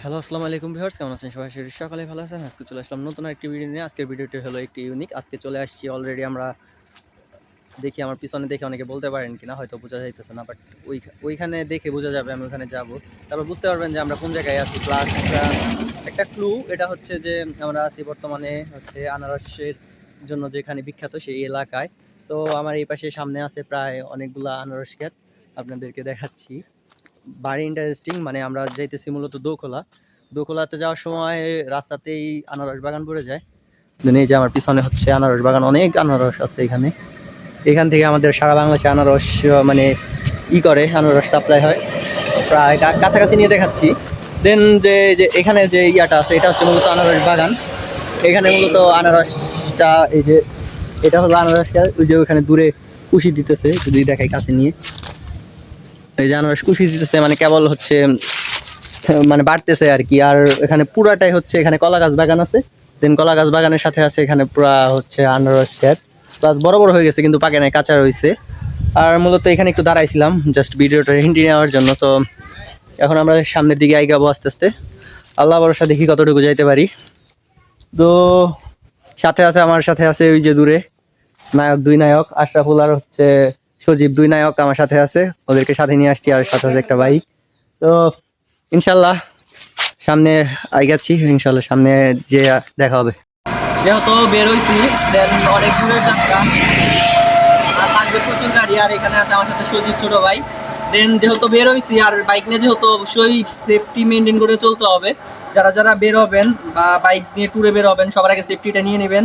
Hello আসসালামু আলাইকুম viewers কেমন আছেন সবাই? শরীর সকালে ভালো আছেন। আজকে চলে আসলাম নতুন একটি ভিডিও নিয়ে। আজকের ভিডিওটি হলো একটি ইউনিক আজকে চলে আসছি অলরেডি আমরা দেখি, আমার পিছনে দেখে অনেকে বলতে পারেন কিনা, হয়তো বোঝা যাইতেছে না বাট ওই ওইখানে দেখে বোঝা যাবে, আমি ওখানে যাব। তারপর বুঝতে পারবেন যে আমরা কোন জায়গায় আছি। প্লাস একটা ক্লু এটা হচ্ছে যে আমরা আছি বর্তমানে হচ্ছে আনারসের জন্য যেখানে বিখ্যাত, সেই এলাকায়। তো আমার এই পাশে সামনে আছে প্রায় অনেকগুলা আনারস ক্ষেত। আপনাদেরকে দেখাচ্ছি। বাড়ি ইন্টারেস্টিং মানে আমরা যাইতেছি মূলত দোখোলা। দোখোলাতে যাওয়ার সময় রাস্তাতেই আনারস বাগান পড়ে যায়। Then এই যে আমার পিছনে হচ্ছে আনারস বাগান, অনেক আনারস আছে এখানে। এখান থেকে আমাদের সারা বাংলাদেশে আনারস মানে ই করে, আনারস সাপ্লাই হয়। প্রায় কাছাকাছি নিয়ে দেখাচ্ছি। দেন যে যে এখানে যে ইয়াটা আছে, এটা হচ্ছে মূলত আনারস বাগান। এখানে মূলত আনারসটা, এই যে, এটা হলো আনারসটা, ওই যে ওখানে দূরে কুশি দিতেছে, যদি দেখাই কাছে নিয়ে। এই যে আনারস কুশি দিতেছে মানে কেবল হচ্ছে মানে বাড়তেছে আর কি। আর এখানে পুরাটাই হচ্ছে এখানে কলা গাছ বাগান আছে। দেন কলা গাছ বাগানের সাথে আছে এখানে পুরা হচ্ছে আনারস ক্ষেত। প্লাস বড় বড় হয়ে গেছে, কিন্তু পাকে নাই কাঁচা রয়েছে। আর মূলত এখানে একটু দাঁড়াইছিলাম জাস্ট ভিডিওটা হিন্দি নেওয়ার জন্য। তো এখন আমরা সামনের দিকে আইগাবো আস্তে আস্তে। আল্লাহ ভরসা দেখি কতটুকু যাইতে পারি। তো, সাথে আছে, আমার সাথে আছে ওই যে দূরে, নায়ক, দুই নায়ক, আশরাফুল আর হচ্ছে সজীব দুই নায়ক আমার সাথে আছে। ওদেরকে সাথে নিয়ে আসছি আর সাথে আছে একটা বাইক তো ইনশাল্লাহ সামনে আইগাচ্ছি ইনশাল্লাহ সামনে যে দেখা হবে। যেহেতু বেরোইছি অনেক দূরের যাত্রা। প্রচুর আর এখানে আছে আমার সাথে ছোট ভাই। দেন যেহেতু বের হইছি আর বাইক নিয়ে যেহেতু অবশ্যই সেফটি মেনটেন করে চলতে হবে। যারা যারা বের হবেন বা বাইক নিয়ে ট্যুরে বের হবেন সবার আগে সেফটিটা নিয়ে নেবেন।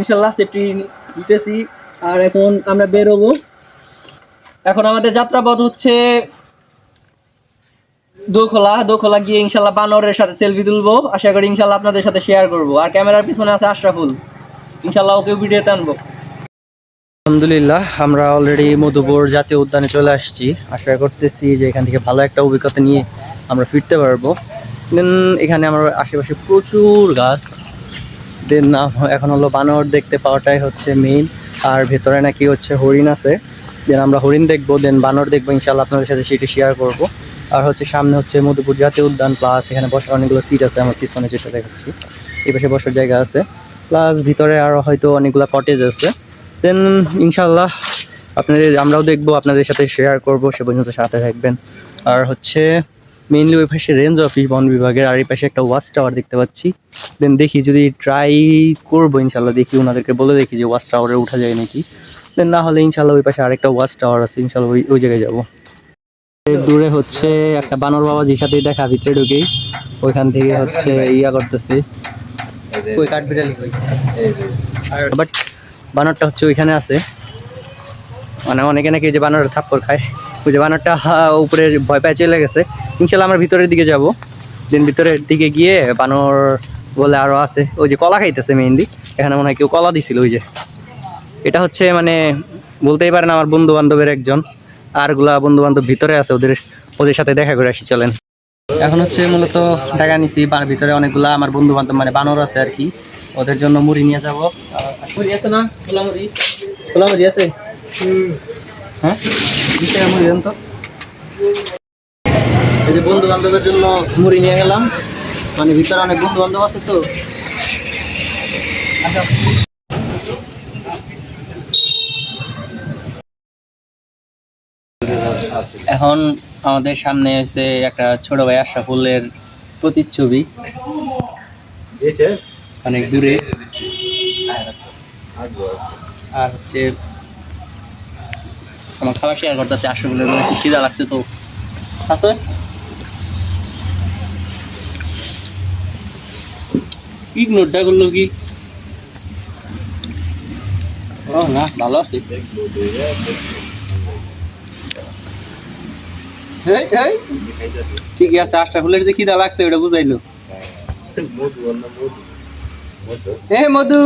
ইনশাল্লাহ সেফটি দিতেছি আর এখন আমরা বের হব এখন আমাদের যাত্রাপথ হচ্ছে দোখোলা দোখোলা গিয়ে ইনশাল্লাহ বানরের সাথে সেলফি তুলবো। আশা করি ইনশাল্লাহ আপনাদের সাথে শেয়ার করব। আর ক্যামেরার পিছনে আছে আশরাফুল। ইনশাল্লাহ ওকে ভিডিওতে আনব। আলহামদুলিল্লাহ, আমরা অলরেডি মধুপুর জাতীয় উদ্যানে চলে আসছি। আশা করতেছি যে এখান থেকে ভালো একটা অভিজ্ঞতা নিয়ে আমরা ফিরতে পারব। দেন এখানে আমার আশেপাশে প্রচুর গাছ। দেন এখন হলো বানর দেখতে পাওয়াটাই হচ্ছে মেইন আর ভেতরে নাকি হচ্ছে হরিণ আছে। দেন আমরা হরিণ দেখব দেন বানর দেখব ইনশাল্লাহ আপনাদের সাথে সেটা শেয়ার করব। আর হচ্ছে সামনে হচ্ছে মধুপুর জাতীয় উদ্যান প্লাস এখানে বসার অনেকগুলো সিট আছে, আমার পিছনে যেটা দেখাচ্ছি। এই পাশে বসার জায়গা আছে। প্লাস ভিতরে আরও হয়তো অনেকগুলো কটেজ আছে। দেন ইনশাল্লাহ আপনাদের, আমরাও দেখব, আপনাদের সাথে শেয়ার করব, সে পর্যন্ত সাথে থাকবেন। আর হচ্ছে মেইনলি ওই পাশে রেঞ্জ অফিস বন বিভাগের, আর এই পাশে একটা ওয়াচ টাওয়ার দেখতে পাচ্ছি। দেন দেখি, যদি ট্রাই করব ইনশাল্লাহ দেখি ওনাদেরকে বলে দেখি যে ওয়াচ টাওয়ারে উঠা যায় নাকি। দেন না হলে ইনশাল্লাহ ওই পাশে আরেকটা ওয়াচ টাওয়ার আছে ইনশাল্লাহ ওই ওই জায়গায় যাব। দূরে হচ্ছে একটা বানর বাবাজির সাথে দেখা ভিতরে ঢুকেই। ওইখান থেকে হচ্ছে ইয়া করতেছি। ওই কাঠবিড়ালি কই আর বাট বানরটা হচ্ছে ওইখানে আছে। মানে অনেকে নাকি যে বানর থাপ্পড় খায়। ওই যে বানরটা উপরে ভয় পায় চলে গেছে। ইনশাল্লাহ আমরা ভিতরের দিকে যাব। দিন ভিতরের দিকে গিয়ে বানর বলে আরও আছে। ওই যে কলা খাইতেছে মেহেন্দি এখানে মনে হয় কেউ কলা দিছিল ওই যে। এটা হচ্ছে মানে বলতেই পারেন আমার বন্ধু বান্ধবের একজন। আরগুলা বন্ধু বান্ধব ভিতরে আছে, ওদের ওদের সাথে দেখা করে আসি, চলেন। এখন হচ্ছে মূলত টাকা নিছি ভিতরে অনেকগুলা আমার বন্ধু বান্ধব মানে বানর আছে আর কি। ওদের জন্য মুড়ি নিয়ে যাব। হ্যাঁ? এই যে বন্ধু বান্ধবের জন্য মুড়ি নিয়ে গেলাম। মানে ভিতরে অনেক বন্ধু বান্ধব আছে তো। আচ্ছা। এখন আমাদের সামনে এসে একটা ছোট ভাই আশরাফুলের প্রতিচ্ছবি। অনেক দূরে। আর হচ্ছে আমার খাবার শেয়ার করতেছে আশরাফুলের খুব খিদা লাগছে তো। আছে? ইগনোরটা করল কি? ও না ভালো আছে। ঠিকই আছে আশরাফুলের যে খিদা লাগছে ওটা বুঝাইলো। মধু।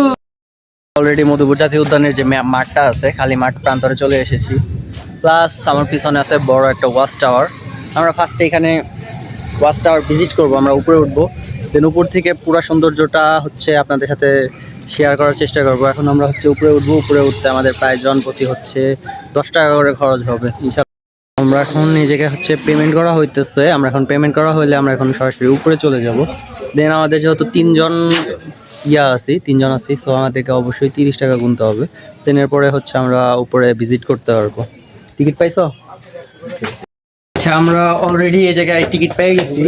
অলরেডি মধুপুর জাতীয় উদ্যানের যে মাঠটা আছে, খালি মাঠ প্রান্তরে চলে এসেছি। প্লাস আমার পিছনে আছে বড় একটা ওয়াচ টাওয়ার আমরা ফার্স্টে এখানে ওয়াচ টাওয়ার ভিজিট করব, আমরা উপরে উঠবো। দেন উপর থেকে পুরো সৌন্দর্যটা হচ্ছে আপনাদের সাথে শেয়ার করার চেষ্টা করব। এখন আমরা হচ্ছে উপরে উঠবো, উপরে উঠতে আমাদের প্রায় জন প্রতি হচ্ছে দশ টাকা করে খরচ হবে, ইনশাল্লাহ। আমরা এখন এই জায়গায় হচ্ছে পেমেন্ট করা হইতেছে। আমরা এখন পেমেন্ট করা হইলে আমরা এখন সরাসরি উপরে চলে যাব। দেন আমাদের যেহেতু তিনজন ইয়া আছি তিনজন আছি সো আমাদেরকে অবশ্যই তিরিশ টাকা গুনতে হবে। দেন এরপরে হচ্ছে আমরা উপরে ভিজিট করতে পারব। টিকিট পাইছো? আচ্ছা আমরা অলরেডি এই জায়গায় টিকিট পেয়ে গেছি।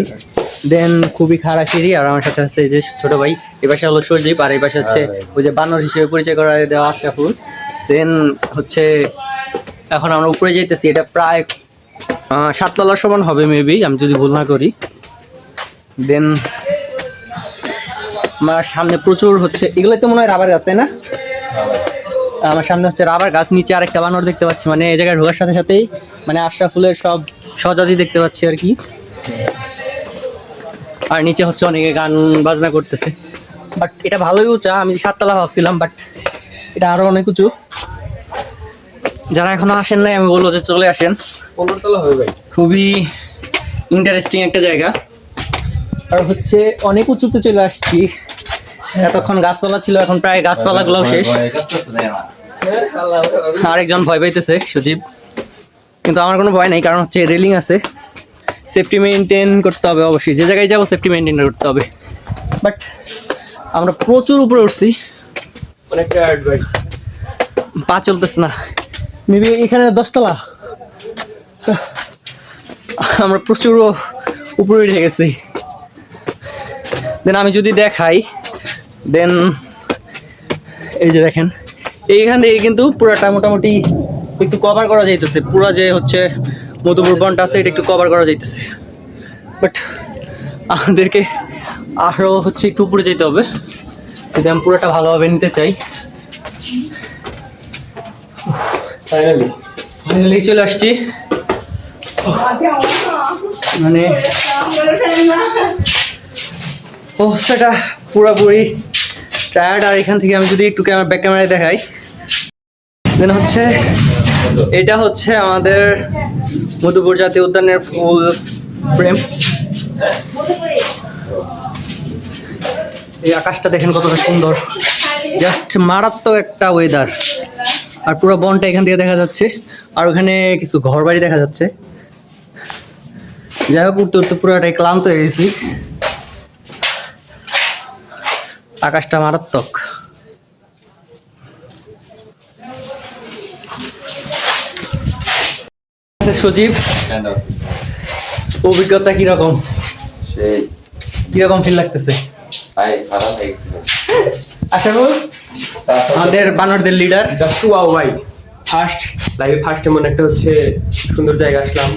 দেন খুবই খারাপ সিঁড়ি আর আমার সাথে আছে এই যে ছোট ভাই। এ পাশে হলো সজীব আর এই পাশে হচ্ছে ওই যে বানর হিসেবে পরিচয় করা দেওয়া আশরাফুল দেন হচ্ছে এখন আমরা উপরে যাইতেছি, এটা প্রায় সাততলার সমান হবে মেবি আমি যদি ভুল না করি। দেন আমার সামনে প্রচুর হচ্ছে এগুলো তো মনে হয় রাবার গাছ, তাই না? আমার সামনে হচ্ছে রাবার গাছ, নিচে আরেকটা বানর দেখতে পাচ্ছি মানে এই জায়গায় ঢোকার সাথে সাথেই মানে আশরাফুলের সব সজাতি দেখতে পাচ্ছি আর কি। আর নিচে হচ্ছে অনেকে গান বাজনা করতেছে। বাট এটা ভালোই উঁচা, আমি সাততলা ভাবছিলাম বাট এটা আরও অনেক উঁচু। যারা এখনও আসেন নাই আমি বলব যে চলে আসেন। পনেরো তলা হবে ভাই। খুবই ইন্টারেস্টিং একটা জায়গা। আর হচ্ছে অনেক উঁচুতে চলে আসছি। এতক্ষণ গাছপালা ছিল এখন প্রায় গাছপালাগুলোও শেষ। আরেকজন ভয় পাইতেছে সজীব। কিন্তু আমার কোনো ভয় নাই কারণ হচ্ছে রেলিং আছে। সেফটি মেনটেন করতে হবে অবশ্যই। যে জায়গায় যাব সেফটি মেনটেন করতে হবে। বাট আমরা প্রচুর উপরে উঠছি। অনেক পা চলতেছে না। মেবি এখানে দশতলা। আমরা প্রচুর উপরে উঠে গেছি। দেন আমি যদি দেখাই দেন এই যে দেখেন, এইখান থেকে কিন্তু পুরাটা মোটামুটি একটু কভার করা যাইতেছে। পুরা যে হচ্ছে মধুপুর বনটা আছে, এটা একটু কভার করা যাইতেছে। বাট আমাদেরকে আরও হচ্ছে একটু উপরে যেতে হবে। যদি আমি পুরোটা ভালোভাবে নিতে চাই। ফাইনালি ফাইনালি চলে আসছি। মানে অবস্থাটা পুরোপুরি টায়ার্ড আর এখান থেকে আমি যদি একটু ক্যামেরা ব্যাক ক্যামেরায় দেখাই দেন হচ্ছে এটা হচ্ছে আমাদের মধুপুর জাতীয় উদ্যানের ফুল প্রেম এই আকাশটা দেখেন কতটা সুন্দর। জাস্ট মারাত্মক একটা ওয়েদার আর পুরো বনটা এখান থেকে দেখা যাচ্ছে। আর ওখানে কিছু ঘর বাড়ি দেখা যাচ্ছে। যাই হোক উঠতে উঠতে পুরোটাই ক্লান্ত হয়ে গেছি। আকাশটা মারাত্মক। সজীব অভিজ্ঞতা কীরকম? কীরকম ফিল লাগতেছে? ভাই খারাপ আমাদের বানরদের লিডার জাস্ট ওয়াও ভাই। ফার্স্ট লাইভে ফার্স্ট এমন একটা হচ্ছে সুন্দর জায়গা আসলাম।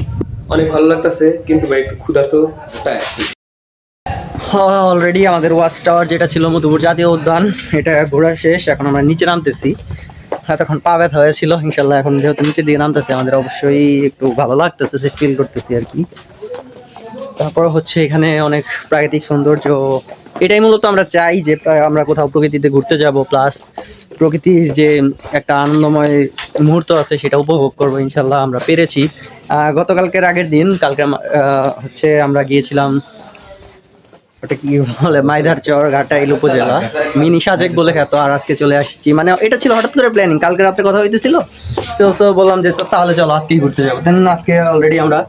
অনেক ভালো লাগতেছে কিন্তু ভাই একটু ক্ষুধার্ত। অলরেডি আমাদের ওয়াচ টাওয়ার যেটা ছিল মধুপুর জাতীয় উদ্যান এটা ঘোরা শেষ এখন আমরা নিচে নামতেছি। এতক্ষণ পা ব্যথা হয়েছিল ইনশাল্লাহ এখন যেহেতু নিচে দিয়ে নামতেছে আমাদের অবশ্যই একটু ভালো লাগতেছে সে ফিল করতেছি আর কি। তারপর হচ্ছে এখানে অনেক প্রাকৃতিক সৌন্দর্য এটাই মূলত আমরা চাই যে আমরা কোথাও প্রকৃতিতে ঘুরতে যাব প্লাস প্রকৃতির যে একটা আনন্দময় মুহূর্ত আছে সেটা উপভোগ করব, ইনশাল্লাহ আমরা পেরেছি। গতকালকের আগের দিন, কালকে হচ্ছে আমরা গিয়েছিলাম, ওটা কি বলে, মাইধার চর ঘাটাইল উপজেলা, মিনি সাজেক বলে খ্যাত, আর আজকে চলে আসছি। মানে এটা ছিল হঠাৎ করে প্ল্যানিং কালকে রাত্রে কথা হইতেছিল। তো তো বললাম যে তাহলে চলো, আজকেই ঘুরতে যাব। দেন আজকে অলরেডি আমরা,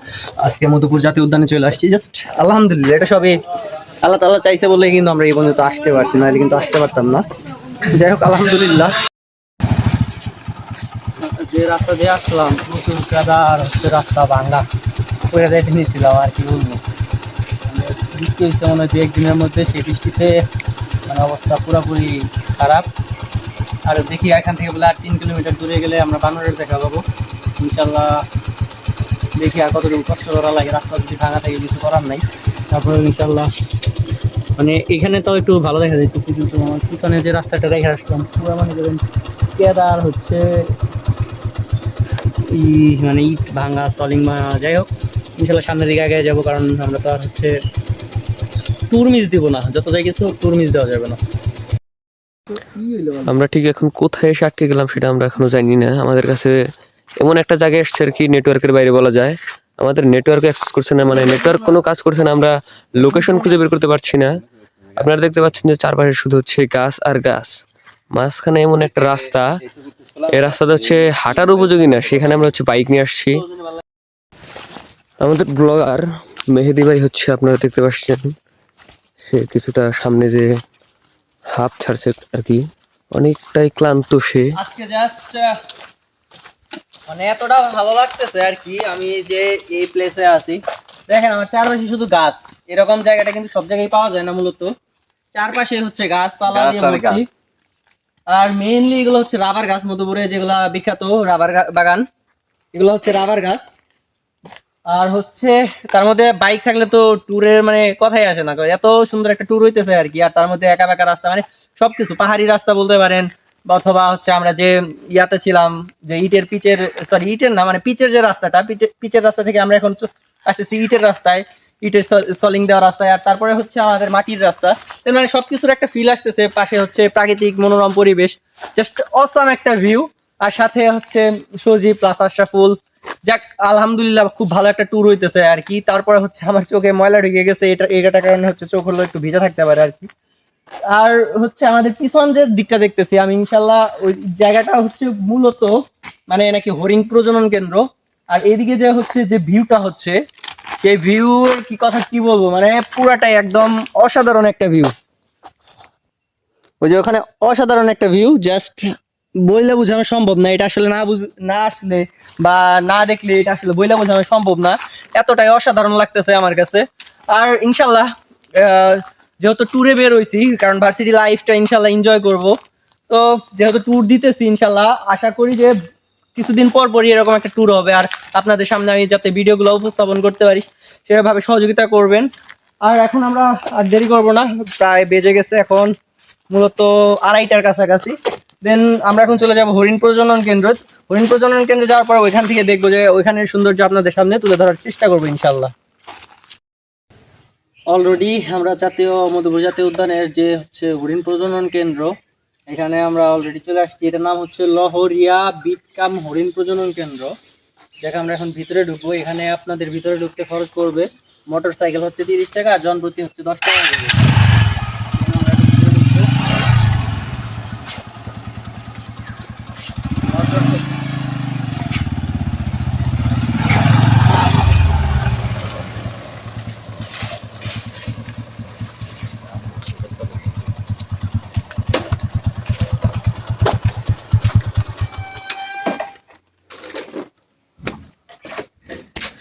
আজকে মধুপুর জাতীয় উদ্যানে চলে আসছি। জাস্ট আলহামদুলিল্লাহ, এটা সবই আল্লাহ তাল্লাহ চাইছে বলে কিন্তু আমরা এই পর্যন্ত আসতে পারছি না কিন্তু আসতে পারতাম না। যাই হোক, আলহামদুলিল্লাহ। যে রাস্তা দিয়ে আসলাম প্রচুর কাদা আর হচ্ছে রাস্তা ভাঙা করে রেখে নিয়েছিলাম আর কি বলব? মানে বৃষ্টি হয়েছে মনে দু একদিনের মধ্যে, সেই বৃষ্টিতে মানে অবস্থা পুরোপুরি খারাপ। আর দেখি এখান থেকে বলে আর তিন কিলোমিটার দূরে গেলে আমরা বানরের দেখা পাবো। ইনশাল্লাহ দেখি আর কতটুকু কষ্ট করা লাগে, রাস্তা যদি ভাঙা থাকে, কিছু করার নাই। তারপরে ইনশাল্লাহ মানে এখানে তো একটু ভালো দেখা যাচ্ছে কিন্তু আমার পিছনে যে রাস্তাটা রেখে আসলাম, পুরো মানে ধরেন কেদার হচ্ছে ই মানে ইট ভাঙা, সলিং যাই হোক ইনশাল্লাহ সামনের দিকে আগে যাব, কারণ আমরা তো আর হচ্ছে ট্যুর মিস দিব না। যত যাই কিছু ট্যুর মিস দেওয়া যাবে না। আমরা ঠিক এখন কোথায় এসে আটকে গেলাম সেটা আমরা এখনও জানি না আমাদের কাছে এমন একটা জায়গায় এসছে আর কি নেটওয়ার্কের বাইরে বলা যায়। আমাদের নেটওয়ার্ক অ্যাক্সেস করছে না মানে নেটওয়ার্ক কোনো কাজ করছে না, আমরা লোকেশন খুঁজে বের করতে পারছি না। আপনারা দেখতে পাচ্ছেন যে চারপাশে শুধু হচ্ছে গাছ আর গাছ। মাঝখানে এমন একটা রাস্তা, এই রাস্তাটা হচ্ছে হাঁটার উপযোগী না, সেখানে আমরা হচ্ছে বাইক নিয়ে আসছি। আমাদের ব্লগার মেহেদি ভাই হচ্ছে, আপনারা দেখতে পাচ্ছেন, সে কিছুটা সামনে যে হাফ ছাড়ছে আর কি, অনেকটাই ক্লান্ত সে। মানে এতটা ভালো লাগতেছে আর কি। আমি যে এই প্লেসে আছি। দেখেন আমার চারপাশে শুধু গাছ। এরকম জায়গাটা কিন্তু সব জায়গায় পাওয়া যায় না মূলত। চারপাশে হচ্ছে গাছপালা গাছ দিয়ে আর ভর্তি। আর মেইনলি এগুলো হচ্ছে রাবার গাছ মধুপুরে যেগুলা বিখ্যাত রাবার বাগান এগুলো হচ্ছে রাবার গাছ। আর হচ্ছে তার মধ্যে বাইক থাকলে তো ট্যুরের মানে কথাই আসে না। এত সুন্দর একটা ট্যুর হইতেছে আর কি। আর তার মধ্যে একা বেকা রাস্তা মানে সবকিছু পাহাড়ি রাস্তা বলতে পারেন অথবা হচ্ছে আমরা যে ইয়াতে ছিলাম, যে ইটের পিচের সরি ইটের না মানে পিচের যে রাস্তাটা পিচের রাস্তা থেকে আমরা এখন আসতেছি ইটের রাস্তায়, ইটের সলিং দেওয়া রাস্তায়, আর তারপরে হচ্ছে আমাদের মাটির রাস্তা। মানে সবকিছুর একটা ফিল আসতেছে, পাশে হচ্ছে প্রাকৃতিক মনোরম পরিবেশ জাস্ট অসাম একটা ভিউ আর সাথে হচ্ছে সজি প্লাস আশরাফুল। যাক, আলহামদুলিল্লাহ খুব ভালো একটা ট্যুর হইতেছে আর কি। তারপরে হচ্ছে আমার চোখে ময়লা ঢুকে গেছে, এটা এটার কারণে হচ্ছে চোখ হলো একটু ভিজা থাকতে পারে আর কি। আর হচ্ছে আমাদের পিছন যে দিকটা দেখতেছি, আমি ইনশাল্লাহ ওই জায়গাটা হচ্ছে মূলত মানে নাকি হরিণ প্রজনন কেন্দ্র। আর এদিকে যে হচ্ছে যে ভিউটা হচ্ছে, সেই ভিউ কি কথা কি বলব? মানে পুরাটাই একদম অসাধারণ একটা ভিউ। ওই যে ওখানে অসাধারণ একটা ভিউ, জাস্ট বইলে বোঝানো সম্ভব না, এটা আসলে না বুঝ, না আসলে বা না দেখলে এটা আসলে বইলে বোঝানো সম্ভব না। এতটাই অসাধারণ লাগতেছে আমার কাছে। আর ইনশাল্লাহ যেহেতু ট্যুরে বের হইছি, কারণ ভার্সিটি লাইফটা ইনশাল্লাহ এনজয় করব। তো যেহেতু ট্যুর দিতেছি ইনশাল্লাহ, আশা করি যে কিছুদিন পর পরই এরকম একটা ট্যুর হবে। আর আপনাদের সামনে আমি যাতে ভিডিওগুলো উপস্থাপন করতে পারি, সেভাবে সহযোগিতা করবেন। আর এখন আমরা আর দেরি করব না, প্রায় বেজে গেছে এখন, মূলত আড়াইটার কাছাকাছি। দেন আমরা এখন চলে যাব হরিণ প্রজনন কেন্দ্র। হরিণ প্রজনন কেন্দ্রে যাওয়ার পর ওইখান থেকে দেখব যে ওইখানের সৌন্দর্য আপনাদের সামনে তুলে ধরার চেষ্টা করব ইনশাল্লাহ। অলরেডি আমরা জাতীয় মধুপুর জাতীয় উদ্যানের যে হচ্ছে হরিণ প্রজনন কেন্দ্র, এখানে আমরা অলরেডি চলে আসছি। এটার নাম হচ্ছে লহরিয়া বিটকাম হরিণ প্রজনন কেন্দ্র, যাকে আমরা এখন ভিতরে ঢুকবো। এখানে আপনাদের ভিতরে ঢুকতে খরচ করবে মোটর সাইকেল হচ্ছে তিরিশ টাকা, আর জনপ্রতি হচ্ছে দশ টাকা করে। এখানে আমরা এখন ভিতরে ঢুকবো।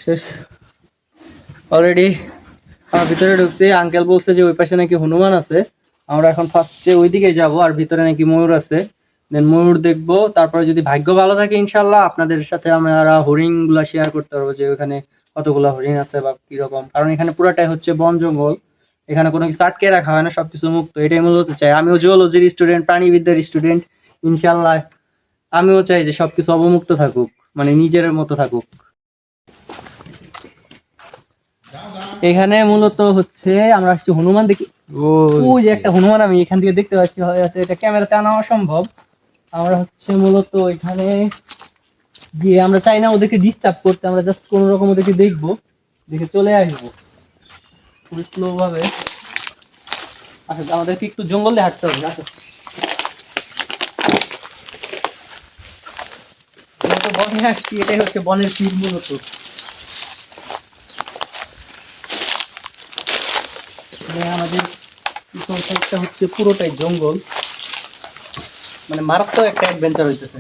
শেষ। অলরেডি ভিতরে ঢুকছি। আঙ্কেল বলছে যে, ওই পাশে নাকি হনুমান আছে। আমরা এখন ফার্স্টে ওই দিকে যাব, আর ভিতরে নাকি ময়ূর আছে। দেন ময়ূর দেখব। তারপরে যদি ভাগ্য ভালো থাকে ইনশাল্লাহ আপনাদের সাথে আমরা হরিণগুলা শেয়ার করতে পারব যে, ওখানে কতগুলা হরিণ আছে বা কীরকম। কারণ এখানে পুরাটাই হচ্ছে বন জঙ্গল। এখানে কোনো কিছু আটকে রাখা হয় না, সবকিছু মুক্ত। এটাই মূলত চাই। আমিও জিওলজির স্টুডেন্ট প্রাণীবিদ্যার স্টুডেন্ট ইনশাল্লাহ আমিও চাই যে, সবকিছু অবমুক্ত থাকুক। মানে নিজের মতো থাকুক। এখানে মূলত হচ্ছে আমরা আসছি হনুমান দেখি। ওই যে একটা হনুমান আমি এখান থেকে দেখতে পাচ্ছি হয়তো এটা ক্যামেরাতে আনা অসম্ভব। আমরা হচ্ছে মূলত এখানে গিয়ে আমরা চাই না ওদেরকে ডিস্টার্ব করতে আমরা জাস্ট কোনো রকম ওদেরকে দেখব দেখে চলে আসব। খুবই স্লো ভাবে। আচ্ছা আমাদেরকে একটু জঙ্গল দিয়ে হাঁটতে হবে তো বনে আসছি এটাই হচ্ছে বনের ফিল মূলত। এখানে আমাদের সাইডটা হচ্ছে পুরোটাই জঙ্গল। মানে মারাত্মক একটা অ্যাডভেঞ্চার হইতেছে।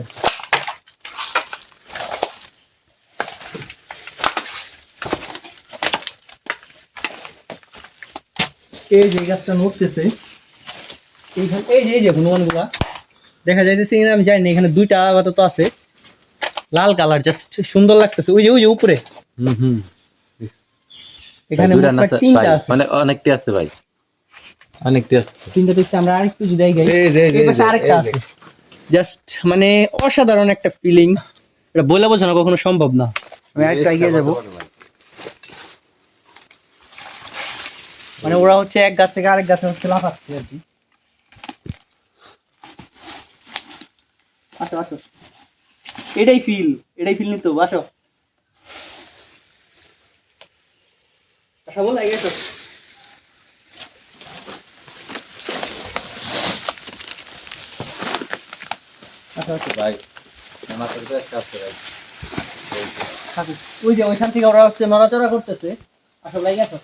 এই যে গাছটা নড়তেছে, এইখানে এই যে এই যে হনুমানগুলা দেখা যাইতেছে কিনা আমি জানি না, এখানে দুইটা আপাতত আছে। লাল কালার জাস্ট সুন্দর লাগতেছে। ওই যে ওই যে উপরে। হুম হুম। এখানে তিনটা আছে। মানে অনেকটি আছে ভাই। অনেকটি আছে। তিনটা দেখতে আমরা আরেকটু যদি গাই এই যে, এই যে, এই পাশে আরেকটা আছে। জাস্ট মানে অসাধারণ একটা এটা বলে বোঝানো কখনো সম্ভব না। আমি আরেকটু এগিয়ে যাব। মানে ওরা হচ্ছে এক গাছ থেকে আরেক গাছে হচ্ছে লাফাচ্ছে আর কি। আসো আসো। এটাই ফিল এটাই ফিল নিতে আসো। আসো। ভাই। আমার তো একটা আছে ভাই। ওই যে ওইখান থেকে ওরা হচ্ছে নড়াচড়া করতেছে। আসলে লাগে গেছো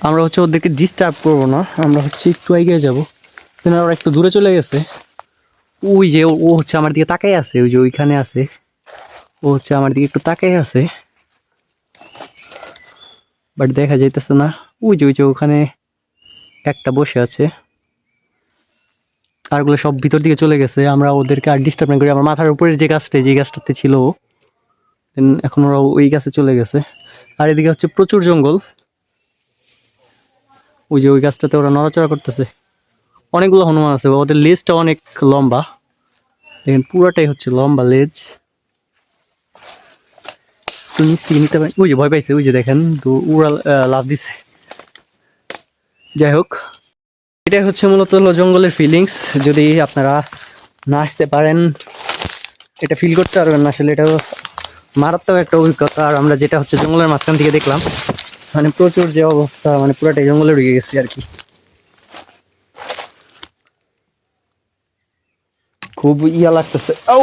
আমরা হচ্ছে ওদেরকে ডিস্টার্ব করব না আমরা হচ্ছে একটু এগিয়ে যাব। ওরা একটু দূরে চলে গেছে। ওই যে ও- ও হচ্ছে আমার দিকে তাকাই আছে ওই যে ওইখানে আছে। ও হচ্ছে আমার দিকে একটু তাকাই আছে। বাট দেখা যাইতেছে না। ওই যে ওই যে ওখানে একটা বসে আছে। আরগুলো সব ভিতর দিকে চলে গেছে। আমরা ওদেরকে আর ডিস্টার্ব না করি আমার মাথার উপরে যে গাছটা যে গাছটাতে ছিল এখন ওরা ওই গাছে চলে গেছে। আর এদিকে হচ্ছে প্রচুর জঙ্গল। ওই যে ওই গাছটাতে ওরা নড়াচড়া করতেছে। অনেকগুলো হনুমান আছে। ওদের লেজটা অনেক লম্বা। দেখেন পুরাটাই হচ্ছে লম্বা লেজ। তো নিচ থেকে নিতে পারেন ওই যে ভয় পাইছে, ওই যে দেখেন, তো উড়া লাভ দিছে। যাই হোক, এটাই হচ্ছে মূলত হলো জঙ্গলের ফিলিংস যদি আপনারা না আসতে পারেন, এটা ফিল করতে পারবেন না, আসলে এটা মারাত্মক একটা অভিজ্ঞতা। আর আমরা যেটা হচ্ছে জঙ্গলের মাঝখান থেকে দেখলাম মানে প্রচুর যে অবস্থা মানে পুরোটাই জঙ্গলে ঢুকে গেছি আর কি। খুব ইয়া লাগতেছে। ও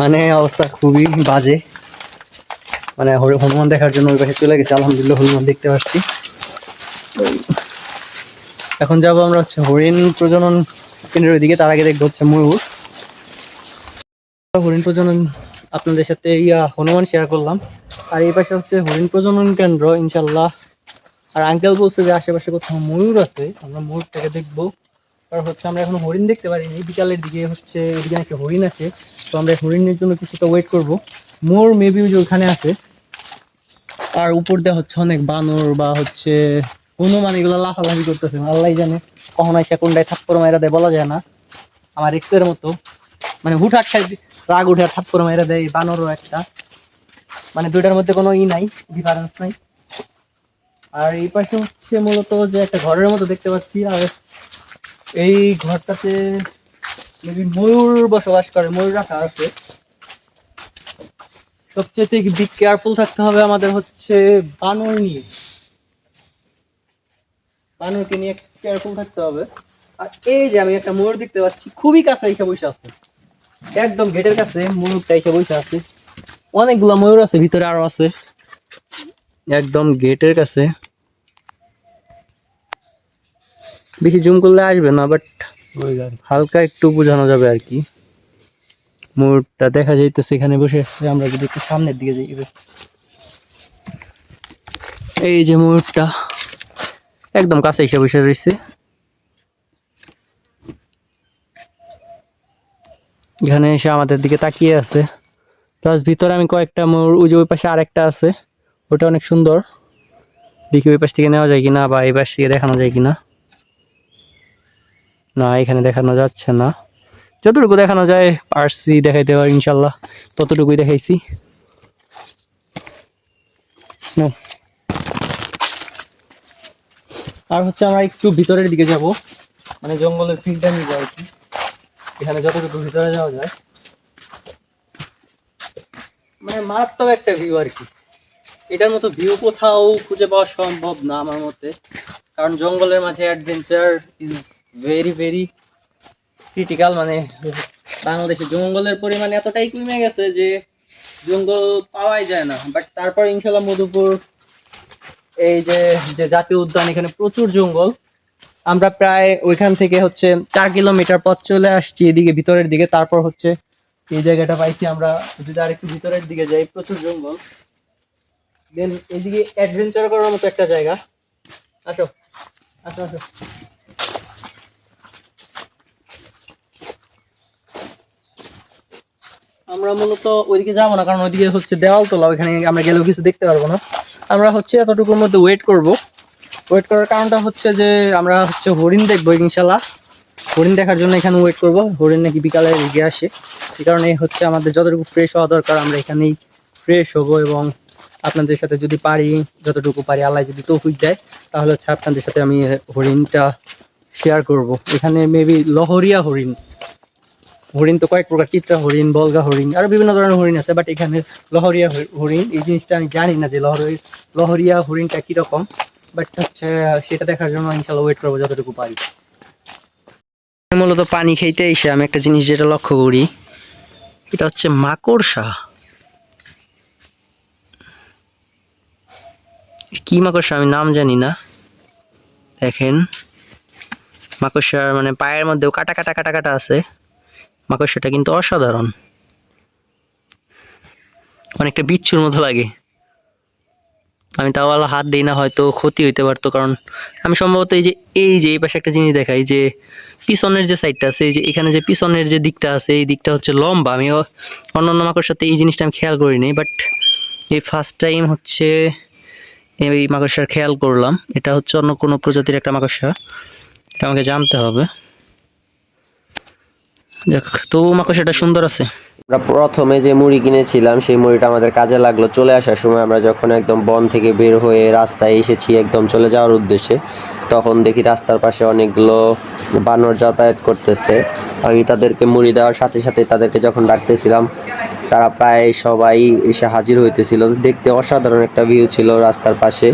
মানে অবস্থা খুবই বাজে। মানে হরি- হনুমান দেখার জন্য ওই পাশে চলে গেছে। আলহামদুলিল্লাহ হনুমান দেখতে পাচ্ছি। এখন যাব আমরা হচ্ছে হরিণ প্রজনন কেন্দ্রের ওইদিকে। তার আগে দেখব হচ্ছে ময়ূর। হরিণ প্রজনন আপনাদের সাথে ইয়া হনুমান শেয়ার করলাম। আর এই পাশে হচ্ছে হরিণ প্রজনন কেন্দ্র ইনশাল্লাহ আর আঙ্কেল বলছে যে আশেপাশে কোথাও ময়ূর আছে। আমরা ময়ূরটাকে দেখব। আর হচ্ছে আমরা এখন হরিণ দেখতে পারিনি। বিকালের দিকে হচ্ছে এদিকে নাকি হরিণ আছে। তো আমরা হরিণের জন্য কিছুটা ওয়েট করব। মোর মেবি ওখানে আছে। আর উপর দিয়ে হচ্ছে অনেক বানর বা হচ্ছে হনুমান এগুলো লাফালাফি করতেছে আল্লাহ জানে। কখন আইসা কোনটায় থাপ্পর মায়েরা দেয় বলা যায় না। আমার এক্সের মতো। মানে হুটহাট রাগ উঠে আর থাপ্পর মাইরা দেয় বানরও একটা। মানে দুইটার মধ্যে কোনো ই নাই ডিফারেন্স নাই। আর এই পাশে হচ্ছে মূলত যে একটা ঘরের মতো দেখতে পাচ্ছি, আর এই ঘরটাতে ময়ূর বসবাস করে, ময়ূর রাখা আছে। সবচেয়ে বিগ কেয়ারফুল থাকতে হবে আমাদের হচ্ছে বানর নিয়ে। বানরকে নিয়ে কেয়ারফুল থাকতে হবে। আর এই যে আমি একটা ময়ূর দেখতে পাচ্ছি খুবই কাছে এসে বসে আছে। একদম গেটের কাছে ময়ূরটা এসে বসে আছে। অনেকগুলো ময়ূর আছে ভিতরে আরও আছে। একদম গেটের কাছে। বেশি জুম করলে আসবে না বাট হালকা একটু বোঝানো যাবে আর কি। ময়ূরটা দেখা যাইতেছে এখানে বসে। আমরা যদি একটু সামনের দিকে যাই এই যে ময়ূরটা একদম কাছে এসে বসে রয়েছে। এখানে এসে আমাদের দিকে তাকিয়ে আছে। প্লাস ভিতরে আমি কয়েকটা ওই যে ওই পাশে আরেকটা আছে। ওটা অনেক সুন্দর। দেখি ওই পাশ থেকে নেওয়া যায় কিনা বা এই পাশ থেকে দেখানো যায় কিনা। না, এখানে দেখানো যাচ্ছে না। যতটুকু দেখানো যায়, পারছি দেখাইতে পারি ইনশাল্লাহ। ততটুকুই দেখাইছি. আর হচ্ছে আমরা একটু ভিতরের দিকে যাব। মানে জঙ্গলের ফিল্ডটা নিয়ে আর কি এখানে যতটুকু ভিতরে যাওয়া যায়। মানে মারাত্মক একটা ভিউ আর কি। এটার মতো ভিউ কোথাও খুঁজে পাওয়া সম্ভব না আমার মতে। কারণ জঙ্গলের মাঝে adventure is very very critical মানে বাংলাদেশে জঙ্গলের পরিমাণ এতটাই কমে গেছে যে জঙ্গল পাওয়াই যায় না। বাট তারপর ইনশাল্লাহ মধুপুর, এই যে যে জাতীয় উদ্যান, এখানে প্রচুর জঙ্গল। আমরা প্রায় ওইখান থেকে হচ্ছে চার কিলোমিটার পথ চলে আসছি এদিকে, ভিতরের দিকে। তারপর হচ্ছে এই জায়গাটা পাইছি আমরা। যদি আরেকটু ভিতরের দিকে যাই, প্রচুর জঙ্গল। দেন এদিকে অ্যাডভেঞ্চার করার মতো একটা জায়গা। আসো আসো আসো। আমরা মূলত ওইদিকে যাব না, কারণ ওইদিকে হচ্ছে দেওয়াল তোলা, ওইখানে আমরা গেলেও কিছু দেখতে পারব না। আমরা হচ্ছে এতটুকুর মধ্যে ওয়েট করব। ওয়েট করার কারণটা হচ্ছে যে, আমরা হচ্ছে হরিণ দেখব ইনশাল্লাহ হরিণ দেখার জন্য এখানে ওয়েট করব। হরিণ নাকি বিকালে এগিয়ে আসে। এই কারণে হচ্ছে আমাদের যতটুকু ফ্রেশ হওয়া দরকার, আমরা এখানেই ফ্রেশ হব এবং আপনাদের সাথে যদি পারি, যতটুকু পারি আল্লাহ যদি তৌফিক দেয়, তাহলে হচ্ছে আপনাদের সাথে আমি হরিণটা শেয়ার করব। এখানে মেবি লহরিয়া হরিণ। হরিণ তো কয়েক প্রকার, চিত্রা হরিণ, বলগা হরিণ, আরও বিভিন্ন ধরনের হরিণ আছে বাট এখানে লহরিয়া হরিণ, এই জিনিসটা আমি জানি না যে লহরি, লহরিয়া হরিণটা কীরকম বাট হচ্ছে সেটা দেখার জন্য ইনশাল্লাহ ওয়েট করব যতটুকু পারি। মূলত পানি খাইতে এসে আমি একটা জিনিস যেটা লক্ষ্য করি, এটা হচ্ছে মাকড়সা। কি মাকড়সা আমি নাম জানি না। দেখেন, মাকড়সার মানে পায়ের মধ্যেও কাটা কাটা কাটা কাটা আছে। মাকড়সাটা কিন্তু অসাধারণ। অনেকটা বিচ্ছুর মতো লাগে। আমি তাও আলো হাত দিই না, হয়তো ক্ষতি হইতে পারতো, কারণ আমি সম্ভবত এই যে এই যে এই পাশে একটা জিনিস দেখাই যে, পিছনের যে সাইডটা আছে, এই যে এখানে যে পিছনের যে দিকটা আছে, এই দিকটা হচ্ছে লম্বা। আমি অন্যান্য মাকড় সাথে এই জিনিসটা আমি খেয়াল করিনি বাট এই ফার্স্ট টাইম হচ্ছে এই মাকড়সার খেয়াল করলাম। এটা হচ্ছে অন্য কোনো প্রজাতির একটা মাকড়সা। এটা আমাকে জানতে হবে। দেখ তবু সেটা সুন্দর আছে। আমরা প্রথমে যে মুড়ি কিনেছিলাম সেই মুড়িটা আমাদের কাজে লাগল। চলে আসার সময় আমরা যখন একদম বন থেকে বের হয়ে রাস্তায় এসেছি একদম চলে যাওয়ার উদ্দেশ্যে তখন দেখি রাস্তার পাশে অনেকগুলো বানর যাতায়াত করতেছে। আমি তাদেরকে মুড়ি দেওয়ার সাথে সাথে তাদেরকে যখন ডাকতেছিলাম তারা প্রায় সবাই এসে হাজির হইতেছিল। দেখতে অসাধারণ একটা ভিউ ছিল রাস্তার পাশে।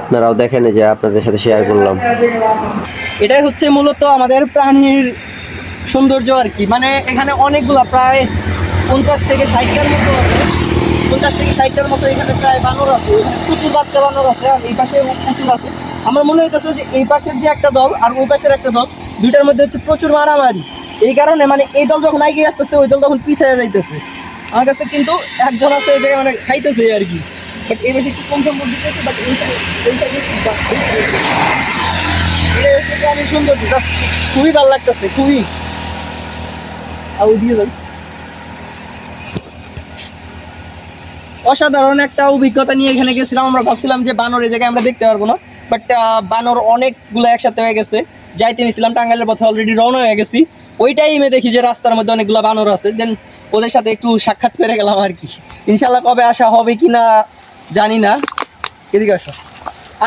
আপনারাও দেখেন যে আপনাদের সাথে শেয়ার করলাম। এটাই হচ্ছে মূলত আমাদের প্রাণীর সৌন্দর্য আর কি। মানে এখানে অনেকগুলা, প্রায় পঞ্চাশ থেকে ষাটটার মতো আছে। পঞ্চাশ থেকে ষাটটার মতো এখানে প্রায় বানর আছে। প্রচুর বাচ্চা বানর আছে আর এই পাশে প্রচুর আছে। আমার মনে হইতেছে যে এই পাশের যে একটা দল আর ওই পাশের একটা দল, দুইটার মধ্যে হচ্ছে প্রচুর মারামারি। এই কারণে মানে এই দল যখন এগিয়ে আসতেছে, ওই দল তখন পিছিয়ে যাইতেছে। আমার কাছে কিন্তু একজন আছে এই জায়গায় মানে খাইতেছে আর কি। বাট এই বেশি একটু কম দিতেছে বাট এই সৌন্দর্য খুবই ভালো লাগতেছে, খুবই। অসাধারণ একটা অভিজ্ঞতা নিয়ে এখানে গেছিলাম। আমরা ভাবছিলাম যে বানর এই জায়গায় আমরা দেখতে পারব না বাট বানর অনেকগুলো একসাথে হয়ে গেছে। যাইতে নিয়েছিলাম, টাঙ্গাইলের পথে অলরেডি রওনা হয়ে গেছি। ওই টাইমে দেখি যে রাস্তার মধ্যে অনেকগুলো বানর আছে। দেন ওদের সাথে একটু সাক্ষাৎ পেরে গেলাম আর কি। ইনশাল্লাহ কবে আসা হবে কি না জানি না। এদিকে আসো।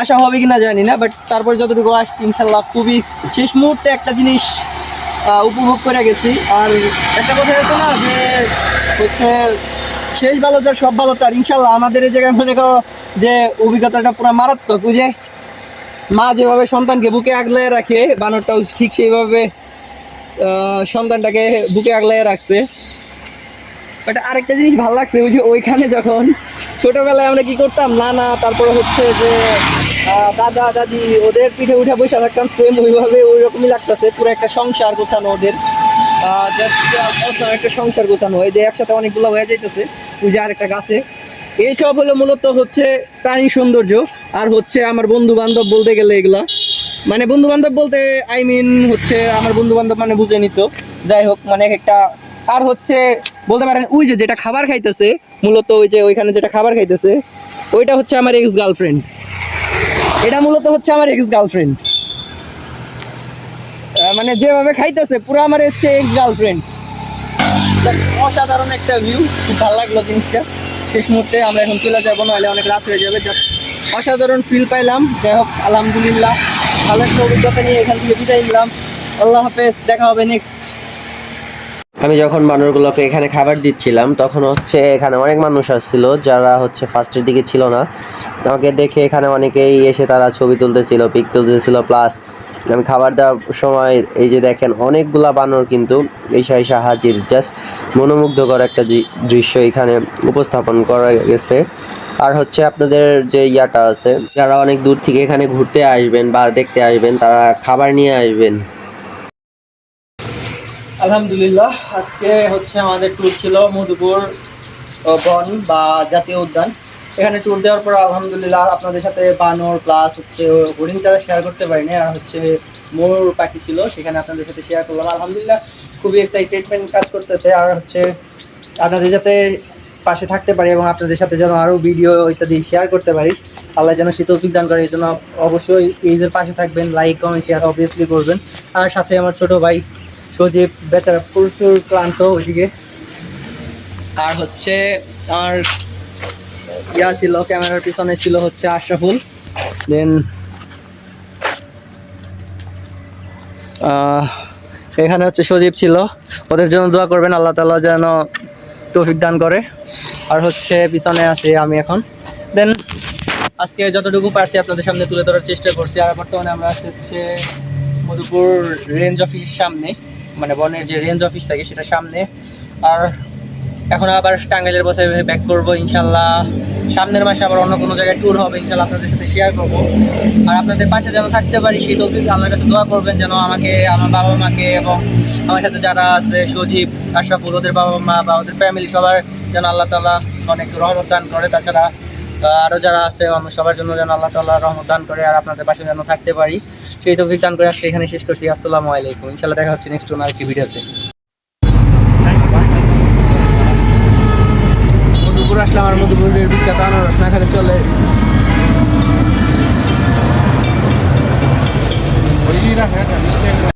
আশা হবে কি না জানি না বাট তারপরে যতটুকু আসছি ইনশাল্লাহ খুবই শেষ মুহূর্তে একটা জিনিস উপভোগ করে গেছি। আর একটা কথা আছে না যে, হচ্ছে শেষ ভালো যার সব ভালো তার ইনশাল্লাহ আমাদের এই জায়গায় মনে করো যে অভিজ্ঞতাটা পুরো মারাত্মক বুঝে মা যেভাবে সন্তানকে বুকে আগলে রাখে, বানরটাও ঠিক সেইভাবে সন্তানটাকে বুকে আগলে রাখছে। বাট আরেকটা জিনিস ভালো লাগছে যে ওইখানে যখন ছোটোবেলায় আমরা কি করতাম? নানা তারপরে হচ্ছে যে দাদা, দাদি, ওদের পিঠে উঠে বসে থাকতাম সেম ওইভাবে ওই রকমই লাগতেছে, পুরো একটা সংসার গোছানো ওদের। একটা সংসার গোছানো হয় যে একসাথে অনেকগুলো হয়ে যাইতেছে, ওই যে আরেকটা গাছে। এইসব হলো মূলত হচ্ছে প্রাণী সৌন্দর্য, আর হচ্ছে আমার বন্ধু বান্ধব বলতে গেলে এগুলা। মানে বন্ধু বান্ধব বলতে আই মিন হচ্ছে আমার বন্ধু বান্ধব মানে বুঝে নিত। যাই হোক মানে একটা, আর হচ্ছে বলতে পারেন, ওই যে যেটা খাবার খাইতেছে, মূলত ওই যে ওইখানে যেটা খাবার খাইতেছে, ওইটা হচ্ছে আমার এক্স গার্লফ্রেন্ড এটা মূলত হচ্ছে আমার এক্স গার্লফ্রেন্ড মানে যেভাবে খাইতেছে, পুরো আমার হচ্ছে এক্স গার্লফ্রেন্ড অসাধারণ একটা ভিউ খুব ভালো লাগল জিনিসটা। শেষ মুহূর্তে আমরা এখন চলে যাব, নাহলে অনেক রাত হয়ে যাবে। জাস্ট অসাধারণ ফিল পাইলাম। যাই হোক, আলহামদুলিল্লাহ, ভালো একটা অভিজ্ঞতা নিয়ে এখান থেকে বিদায় নিলাম। আল্লাহ হাফেজ, দেখা হবে নেক্সট আমি যখন বানরগুলোকে এখানে খাবার দিচ্ছিলাম, তখন হচ্ছে এখানে অনেক মানুষ আসছিল, যারা হচ্ছে ফার্স্টের দিকে ছিল না। আমাকে দেখে এখানে অনেকেই এসে তারা ছবি তুলতেছিল পিক তুলতেছিল প্লাস আমি খাবার দেওয়ার সময় এই যে দেখেন অনেকগুলা বানর কিন্তু ঈশা ঈশা হাজির জাস্ট মনোমুগ্ধকর একটা দৃশ্য এখানে উপস্থাপন করা গেছে। আর হচ্ছে আপনাদের যে ইয়াটা আছে, যারা অনেক দূর থেকে এখানে ঘুরতে আসবেন বা দেখতে আসবেন, তারা খাবার নিয়ে আসবেন। আলহামদুলিল্লাহ, আজকে হচ্ছে আমাদের ট্যুর ছিল মধুপুর বন বা জাতীয় উদ্যান। এখানে ট্যুর দেওয়ার পর আলহামদুলিল্লাহ আপনাদের সাথে বানর প্লাস হচ্ছে হরিণটা শেয়ার করতে পারিনি, আর হচ্ছে মোর পাখি ছিল, সেখানে আপনাদের সাথে শেয়ার করলাম। আলহামদুলিল্লাহ, খুবই এক্সাইটেডমেন্ট কাজ করতেছে, আর হচ্ছে আপনাদের সাথে পাশে থাকতে পারি এবং আপনাদের সাথে যেন আরও ভিডিও ইত্যাদি শেয়ার করতে পারি। আল্লাহ যেন শীত অভিজ্ঞান করে, এই জন্য অবশ্যই এইজের পাশে থাকবেন লাইক কমেন্ট শেয়ার অবভিয়াসলি করবেন। আর সাথে আমার ছোট ভাই সজীব, বেচারা প্রচুর ক্লান্ত ওইদিকে। আর হচ্ছে আমার ইয়া ছিল, ক্যামেরার পিছনে ছিল হচ্ছে আশরাফুল। দেন এখানে হচ্ছে সজীব ছিল। ওদের জন্য দোয়া করবেন, আল্লাহ তাআলা যেন তৌফিক দান করে। আর হচ্ছে পিছনে আছি আমি এখন। দেন আজকে যতটুকু পারছি আপনাদের সামনে তুলে ধরার চেষ্টা করছি। আর বর্তমানে আমরা আছি হচ্ছে মধুপুর রেঞ্জ অফিসের সামনে। মানে বনের যে রেঞ্জ অফিস থাকে সেটা সামনে। আর এখন আবার টাঙ্গাইলের পথে ব্যাক করব ইনশাল্লাহ। সামনের মাসে আবার অন্য কোনো জায়গায় ট্যুর হবে, ইনশাল্লাহ আপনাদের সাথে শেয়ার করব। আর আপনাদের পাশে যেন থাকতে পারি, সেই তৌফিক আল্লাহর কাছে দোয়া করবেন যেন আমাকে, আমার বাবা মাকে এবং আমার সাথে যারা আছে, সজীব, আশরাফুল, ওদের বাবা মা বা ওদের ফ্যামিলি সবার যেন আল্লাহ তালা অনেক রহমত দান করে। তাছাড়া আরও যারা আছে, আমার সবার জন্য যেন আল্লাহ তাল্লাহ রহমত দান করে আর আপনাদের পাশে যেন থাকতে পারি। সেই তৌফিক দান করে আজকে এখানে শেষ করছি। আসসালামু আলাইকুম। ইনশাল্লাহ দেখা হচ্ছে নেক্সট কোনো আরেকটি ভিডিওতে। মধুপুর আসলাম মধুপুরের বিখ্যাত আনারস না খেলে চলে। রাখা মিষ্টি